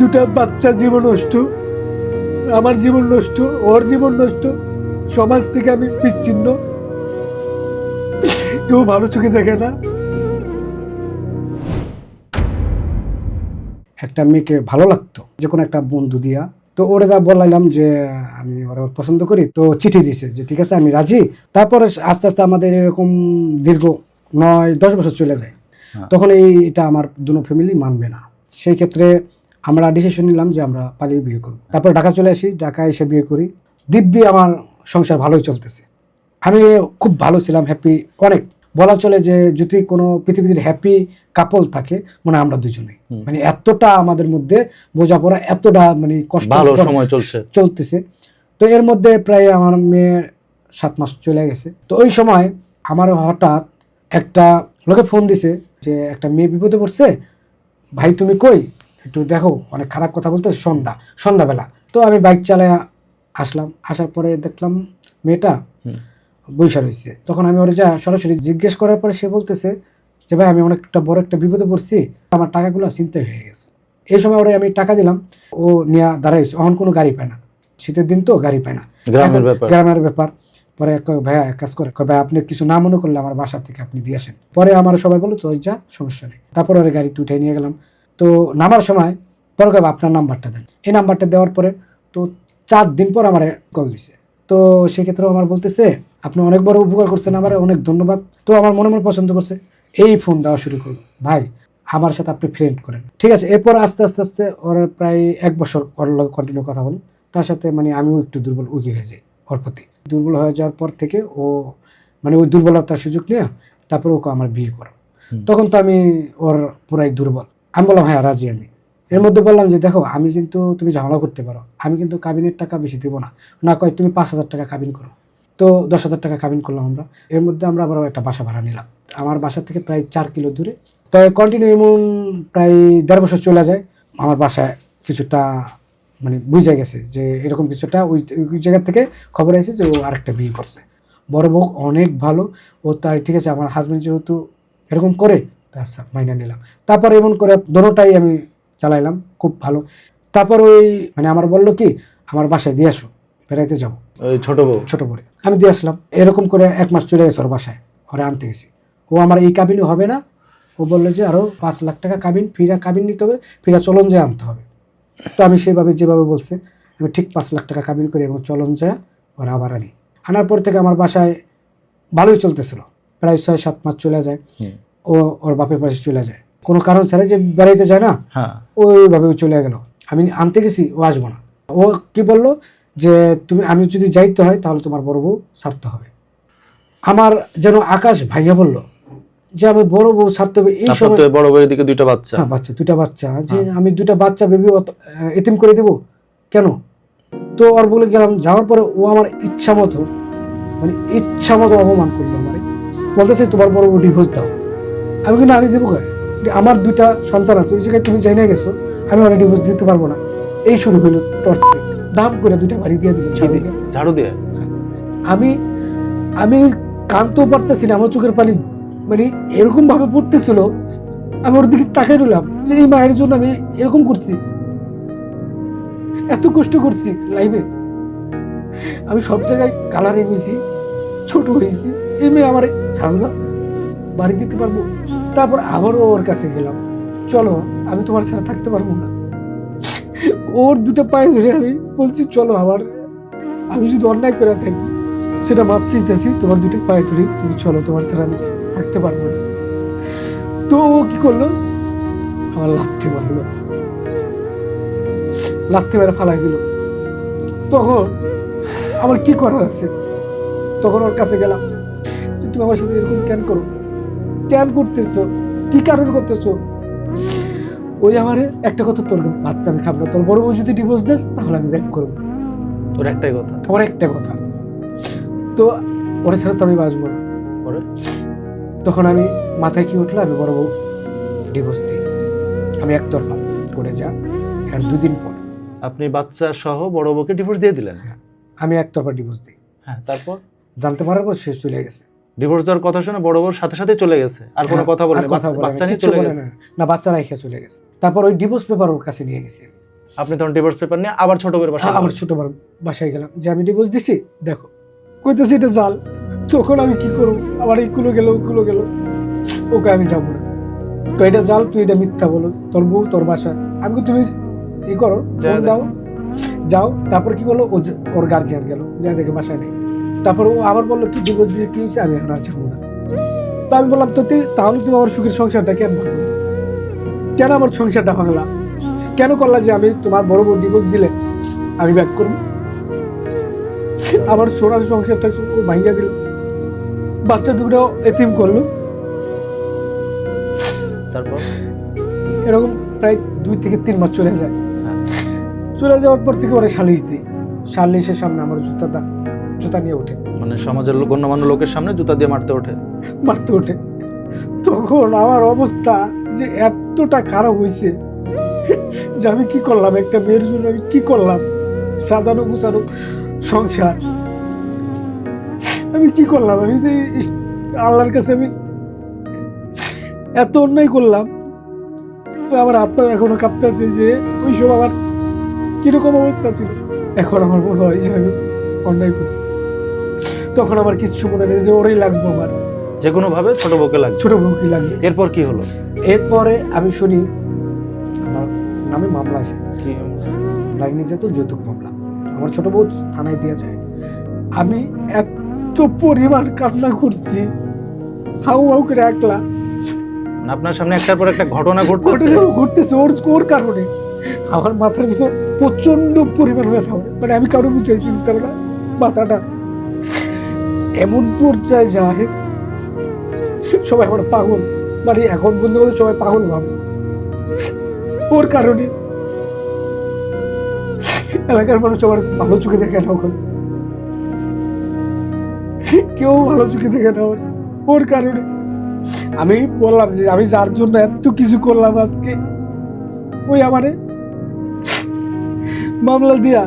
দুটা বাচ্চা জীবন নষ্ট আমার জীবন নষ্ট ওর জীবন নষ্ট সমাজ থেকে আমি বিচ্ছিন্ন। কেউ ভালো চোখে দেখে না। একটা মেয়েকে ভালো লাগতো যে কোনো একটা বন্ধু দিয়া। তো ওরে দা বললাম যে আমি ওরা পছন্দ করি তো চিঠি দিছে যে ঠিক আছে আমি রাজি। তারপরে আস্তে আস্তে আমাদের এরকম দীর্ঘ নয় দশ বছর চলে যায়। তখন এই এটা আমার দুনো ফ্যামিলি মানবে না। সেই ক্ষেত্রে আমরা ডিসিশন নিলাম যে আমরা পালিয়ে বিয়ে করব। তারপর ঢাকা চলে আসি ঢাকায় এসে বিয়ে করি। দিব্যি আমার সংসার ভালোই চলতেছে। আমি খুব ভালো ছিলাম হ্যাপি অনেক। বলা চলে যে যদি কোনো পৃথিবীর হ্যাপি কাপল থাকে মানে আমরা দুজনেই। মানে এতটা আমাদের মধ্যে বোঝাপড়া এতটা মানে কষ্ট সময় চলছে। চলতেছে। তো এর মধ্যে প্রায় আমার মেয়ের সাত মাস চলে গেছে। তো ওই সময় আমার হঠাৎ একটা লোকে ফোন দিছে যে একটা মেয়ে বিপদে পড়ছে? ভাই তুমি কই? একটু দেখো অনেক খারাপ কথা বলতে সন্ধ্যা সন্ধ্যাবেলা। তো আমি বাইক চালায় আসলাম আসার পরে দেখলাম মেয়েটা বৈশা রয়েছে। তখন আমি ওরা যা সরাসরি জিজ্ঞেস করার পরে সে বলতেছে যে ভাই আমি অনেকটা বড় একটা বিপদে পড়ছি আমার টাকাগুলো চিন্তায় হয়ে গেছে। এই সময় ওরে আমি টাকা দিলাম ও নিয়ে দাঁড়াইছে। অহন কোনো গাড়ি পায় না। শীতের দিন তো গাড়ি পায় না। গ্রামের ব্যাপার। পরে ভাইয়া এক কাজ করে। ভাই আপনি কিছু না মনে করলে আমার বাসা থেকে আপনি দিয়ে আসেন। পরে আমার সবাই বলো তো যা সমস্যা নেই। তারপর ওরে গাড়িতে উঠে নিয়ে গেলাম। তো নামার সময় পরে আপনার নাম্বারটা দেন। এই নাম্বারটা দেওয়ার পরে তো চার দিন পর আমার কল দিছে। তো সেক্ষেত্রে আমার বলতেছে আপনি অনেক বড় উপকার করছেন আমার অনেক ধন্যবাদ। তো আমার মনে মনে পছন্দ করছে এই ফোন দেওয়া শুরু করল। ভাই আমার সাথে আপনি ফ্রেন্ড করেন। ঠিক আছে এরপর আস্তে আস্তে আস্তে ওর প্রায় এক বছর ওর লগে কন্টিনিউ কথা বলি তার সাথে মানে আমিও একটু দুর্বল উকি হয়ে যাই ওর প্রতি। দুর্বল হয়ে যাওয়ার পর থেকে ও মানে ওই দুর্বলতার সুযোগ নিয়ে তারপরে ওকে আমার বিয়ে করো তখন তো আমি ওর পুরাই দুর্বল। আমি বললাম হ্যাঁ রাজি আমি। এর মধ্যে বললাম যে, দেখো, আমি কিন্তু তুমি ঝামেলা করতে পারো। আমি কিন্তু কাবিনের টাকা বেশি দেবো না। না কয়, তুমি পাঁচ হাজার টাকা কাবিন করো। তো দশ হাজার টাকা কাবিন করলাম আমরা। এর মধ্যে আমরা আবার একটা বাসা ভাড়া নিলাম। আমার বাসা থেকে প্রায় চার কিলো দূরে। তো কন্টিনিউ এমন প্রায় দেড় বছর চলে যায়। আমার বাসায় কিছুটা মানে বুঝে গেছে যে, এরকম কিছুটা ওই ওই জায়গা থেকে খবর এসেছে যে, ও আরেকটা বিয়ে করছে। বড় বউ অনেক ভালো। ও তাই ঠিক আছে, আমার হাজব্যান্ড যেহেতু এরকম করে আচ্ছা মাইনা নিলাম। তারপর এমন করে দোনোটাই আমি চালাইলাম খুব ভালো। তারপর ওই মানে আমার বলল কি আমার বাসায় দিয়ে আসো বেড়াইতে যাব ছোট বউ? ছোট করে আমি দিয়ে আসলাম এরকম করে এক মাস চলে গেছে ওর বাসায় ওরা আনতে গেছি। ও আমার এই কাবিনও হবে না ও বলল যে আরও পাঁচ লাখ টাকা কাবিন ফিরা কাবিন নিতে হবে ফিরা চলন যায় আনতে হবে। তো আমি সেভাবে যেভাবে বলছে আমি ঠিক পাঁচ লাখ টাকা কাবিন করি এবং চলন যায় ওরা আবার আনি। আনার পর থেকে আমার বাসায় ভালোই চলতেছিল প্রায় ছয় সাত মাস চলে যায়। ও ওর বাপের পাশে চলে যায়। কোনো কারণ ছাড়া যে বেড়াইতে যায় না হ্যাঁ। ওইভাবে ও চলে গেল। আমি আনতে গেছি ও আসব না। ও কি বলল? যে তুমি আমি যদি যাইতে হয় তাহলে তোমার বড় বউ ছাড়তে হবে। আমার যেন আকাশ ভাইয়া বলল যে আমি বড় বউ ছাড়তে হবে এই সময় বড় বউয়ের দিকে দুইটা বাচ্চা। হ্যাঁ বাচ্চা দুটা বাচ্চা। যে হ্যাঁ। আমি দুটা বাচ্চা বেবি এতিম করে দেব? কেন? তো ওর বলে গেলাম যাওয়ার পরে ও আমার ইচ্ছা মতো মানে ইচ্ছা মতো অপমান করল আমার। বলতেছে তোমার বড় বউ ডিভোর্স দাও। আমি কিন্তু আমি দেবো আমার দুইটা সন্তান আছে ওই জায়গায় তুমি না গেছো আমি ওরা ডিভোর্স দিতে পারব না। এই শুরু হইল টর্চার দাম করে দুইটা বাড়ি দিয়ে দিল কি দিয়ে? ঝাড়ু দিয়ে? আমি আমি কানতেও পারতেছি না আমার চোখের পানি মানে এরকম ভাবে পড়তেছিল আমি ওর দিকে তাকাই রইলাম যে এই মায়ের জন্য আমি এরকম করছি। এত কষ্ট করছি লাইভে আমি সব জায়গায় কালারে হয়েছি ছোট হয়েছি এই মেয়ে আমার ঝামেলা বাড়ি দিতে পারব? তারপর আবারও ওর কাছে গেলাম। চলো, আমি তোমার ছাড়া থাকতে পারব না। ওর দুটো পায়ে ধরে আমি বলছি, চলো আবার, আমি যদি অন্যায় করে থাকি, সেটা মাপ চাইতেছি তোমার দুটো পায়ে ধরি তুমি চলো, তোমার ছাড়া আমি থাকতে পারব না। তো ও কি করল? আমার লাথি মারলো। লাথি মেরে ফালাই দিল। তখন আমার কি করার আছে? তখন ওর কাছে গেলাম তুমি আমার সাথে এরকম কেন করো? কেন করতেছো কি কারণ করতেছো? ওই আমার একটা কথা তোর ভাত আমি খাব না। তোর বড় বউ যদি ডিভোর্স দেস তাহলে আমি ব্যাক করব। তোর একটাই কথা। ওর একটা কথা। তো ওর ছাড়া তো আমি বাঁচবো না। তখন আমি মাথায় কি উঠল আমি বড় বউ ডিভোর্স দিই। আমি একতরফা করে যা আর দুদিন পর। আপনি বাচ্চা সহ বড় বউকে ডিভোর্স দিয়ে দিলেন? আমি একতরফা ডিভোর্স দিই। হ্যাঁ তারপর? জানতে পারার পর শেষ চলে গেছে। ডিভোর্স দেওয়ার কথা শুনে বড় বউর সাথে সাথে চলে গেছে। আর কোনো হ্যাঁ, কথা বলে কথা বাচ্চা নিয়ে চলে গেছে। না। বাচ্চা রাইখা চলে গেছে। তারপর ওই ডিভোর্স পেপার ওর কাছে নিয়ে গেছি। আপনি তখন ডিভোর্স পেপার নিয়ে আবার ছোট করে বাসা আমার ছোট বড় বাসায় গেলাম। যে আমি ডিভোর্স দিছি দেখো কইতেছি এটা জাল। তখন আমি কি করব? আবার এইগুলো গেল ওগুলো গেল। ওকে আমি যাব না। তো এটা জাল তুই এটা মিথ্যা বলো তোর বউ তোর বাসা আমি কই, তুমি ই করো দাও। যাও। তারপর কি ও ওর গার্জিয়ান গেল। যা দেখে বাসায় নেই। তারপর ও আবার বলল কি ডিভোর্স দিয়েছে? কি হয়েছে? আমি এখন আর যাব না। তা আমি বললাম তো তুই- তাহলে তুমি আমার সুখের সংসারটা কেন ভাঙলা? কেন আমার সংসারটা ভাঙলা? কেন করলা যে আমি তোমার বড় বউ ডিভোর্স দিলে আমি ব্যাক করব? আমার সোনার সংসারটা ও ভাঙিয়া দিল। বাচ্চা দুটো এতিম করল। তারপর? এরকম প্রায় দুই থেকে তিন মাস চলে যায়। হ্যাঁ। চলে যাওয়ার পর থেকে ওরা সালিশ দিই। সালিশের সামনে আমার জুতা দা জুতা নিয়ে ওঠে। মানে সমাজের লোক- গণ্যমান্য লোকের সামনে জুতা দিয়ে মারতে ওঠে। মারতে ওঠে। তখন আমার অবস্থা যে এতটা খারাপ হয়েছে যে আমি কি করলাম? একটা মেয়ের জন্য আমি কি করলাম? সাজানো গুছানো সংসার। আমি কি করলাম? আমি ইস- আল্লাহর কাছে আমি এত অন্যায় করলাম তো আমার পা এখনও কাঁপতেছে যে ওই সব আমার কীরকম অবস্থা ছিল। এখন আমার মনে হয় যে আমি অন্যায় করছি। তখন আমার কিচ্ছু মনে নেই যে ওরই লাগবো আমার। যে কোনো ভাবে ছোট বউকে লাগছে ছোট বউ কি লাগে। এরপর কি হলো? এরপরে আমি শুনি আমার নামে মামলা আছে। কি নারী নির্যাতন যৌতুক মামলা। আমার ছোট বউ থানায় দেওয়া যায়। আমি এত পরিমাণ কান্না করছি। হাউ হাউ করে একলা। মানে আপনার সামনে একটার পর একটা ঘটনা ঘটতেছে? ঘটতেছে ওর ওর কারণে। আমার মাথার ভিতর প্রচণ্ড পরিমাণ ব্যথা মানে আমি কারও বুঝাইতে দিতাম না। মাথাটা এমন পর্যায়ে যায়, সবাই আমার পাগল। মানে এখন বলতে বলতে সবাই পাগল ভাবে। ওর কারণে এলাকার মানুষ আমার ভালো চোখে দেখে না ওখানে কেউ ভালো চোখে দেখে না ওর। ওর কারণে আমি বললাম যে আমি যার জন্য এত কিছু করলাম আজকে, ওই আমারে মামলা দিয়া।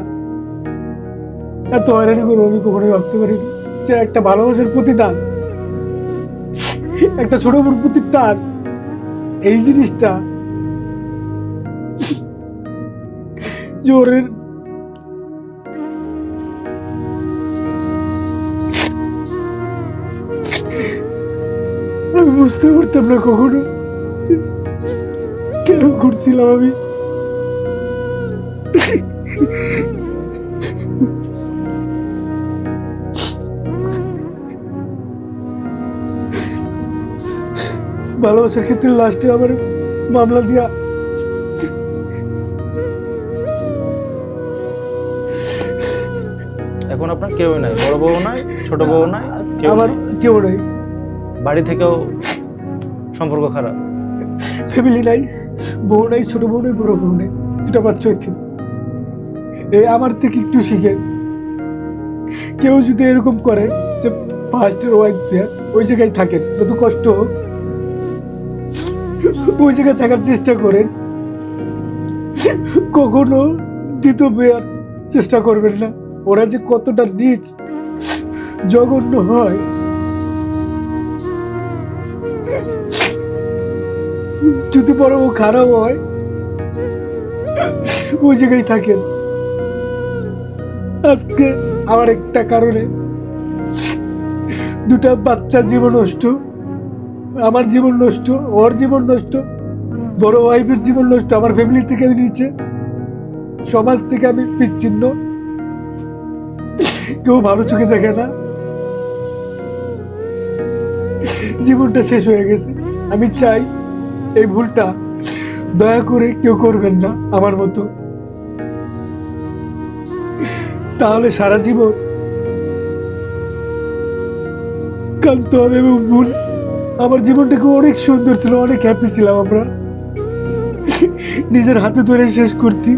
এত হয়রানি করব আমি কখনোই ভাবতে পারিনি। যে একটা ভালোবাসার প্রতিদান, একটা ছোট বোন প্রতি টান, এই জিনিসটা জোরের। আমি বুঝতে পারতাম না কখনো কেন ঘুরছিলাম আমি। ভালোবাসার ক্ষেত্রে লাস্টে আমার মামলা দিয়া এখন আপনার কেউ নাই বড় বউ নাই ছোট বউ নাই কেউ আমার কেউ নাই। বাড়ি থেকেও সম্পর্ক খারাপ। ফ্যামিলি নাই বউ নাই ছোট বউ নাই বড় বউ নাই দুটা বাচ্চা হইতে। এই আমার থেকে একটু শিখেন কেউ যদি এরকম করে যে ফার্স্টের ওয়াইফ ওই জায়গায় থাকেন যত কষ্ট হোক ওই জায়গায় থাকার চেষ্টা করেন। কখনো দ্বিতীয় বিয়ার চেষ্টা করবেন না। ওরা যে কতটা নিচ, জঘন্য হয়। যদি বড় ও খারাপ হয়, ওই জায়গায় থাকেন। আজকে আমার একটা কারণে দুটা বাচ্চার জীবন নষ্ট আমার জীবন নষ্ট, ওর জীবন নষ্ট, বড় ওয়াইফের জীবন নষ্ট, আমার ফ্যামিলি থেকে আমি নিচে, সমাজ থেকে আমি বিচ্ছিন্ন। কেউ ভালো চোখে দেখে না। জীবনটা শেষ হয়ে গেছে। আমি চাই এই ভুলটা দয়া করে কেউ করবেন না আমার মতো। তাহলে সারা জীবন কানতে হবে এবং ভুল আমার জীবনটাকে অনেক সুন্দর ছিল অনেক হ্যাপি ছিলাম আমরা। নিজের হাতে ধরে শেষ করছি।